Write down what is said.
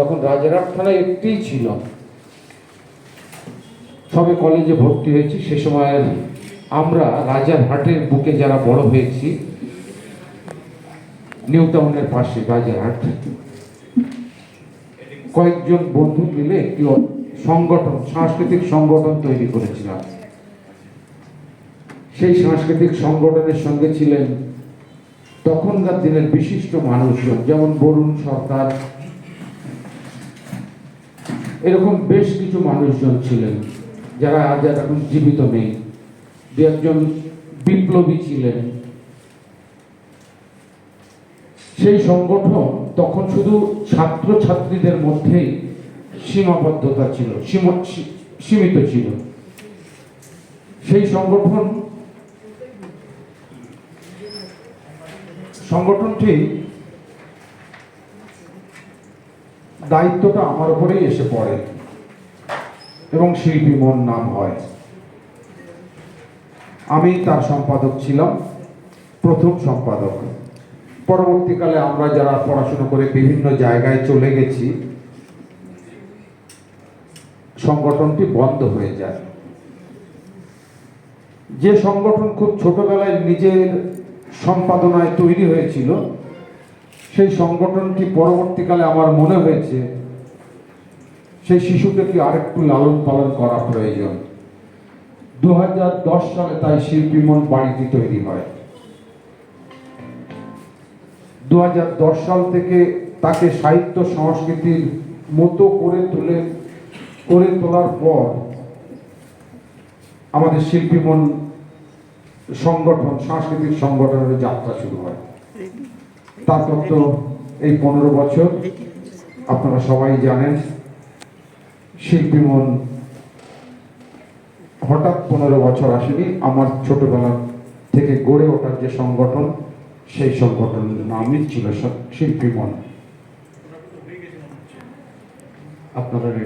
তখন রাজারহাট থানায় একটিই ছিল। সবে কলেজে ভর্তি হয়েছি, সে সময় আমরা রাজারহাটের বুকে যারা বড় হয়েছি, নিউ টাউনের পাশে রাজারহাট কয়েকজন বন্ধু মিলে একটি সংগঠন, সাংস্কৃতিক সংগঠন তৈরি করেছিলাম। সেই সাংস্কৃতিক সংগঠনের সঙ্গে ছিলেন তখনকার দিনের বিশিষ্ট মানুষজন, যেমন বরুণ সরকার এরকম বেশ কিছু মানুষজন ছিলেন, যারা আজ আর এখন জীবিত নেই। দু একজন বিপ্লবী ছিলেন। সেই সংগঠন তখন শুধু ছাত্র ছাত্রীদের মধ্যেই সীমাবদ্ধতা ছিল সীমিত ছিল। সেই সংগঠন, সংগঠনটি দায়িত্বটা আমার উপরেই এসে পড়ে। এবং শিল্পী মন নাম হয়। আমি তার সম্পাদক ছিলাম, প্রথম সম্পাদক। পরবর্তীকালে আমরা যারা পড়াশোনা করে বিভিন্ন জায়গায় চলে গেছি, সংগঠনটি বন্ধ হয়ে যায়। যে সংগঠন খুব ছোটবেলায় নিজের সম্পাদনায় তৈরি হয়েছিল সেই সংগঠনটি পরবর্তীকালে আমার মনে হয়েছে সেই শিশুকে কি আরেকটু লালন পালন করা প্রয়োজন। দু হাজার দশ সালে তাই শিল্পী মন বাড়িটি তৈরি হয়। দু হাজার দশ সাল থেকে তাকে সাহিত্য সংস্কৃতির মতো করে তুলে, করে তোলার পর আমাদের শিল্পী মন সংগঠন, সাংস্কৃতিক সংগঠনের যাত্রা শুরু হয়। তারপর তো এই পনেরো বছর আপনারা সবাই জানেন, শিল্পী মন হঠাৎ পনেরো বছর আসেনি, আমার ছোটবেলা থেকে গড়ে ওঠার যে সংগঠন, সেই সংগঠনের নামই ছিল শিল্পী মন। আপনারা রেডি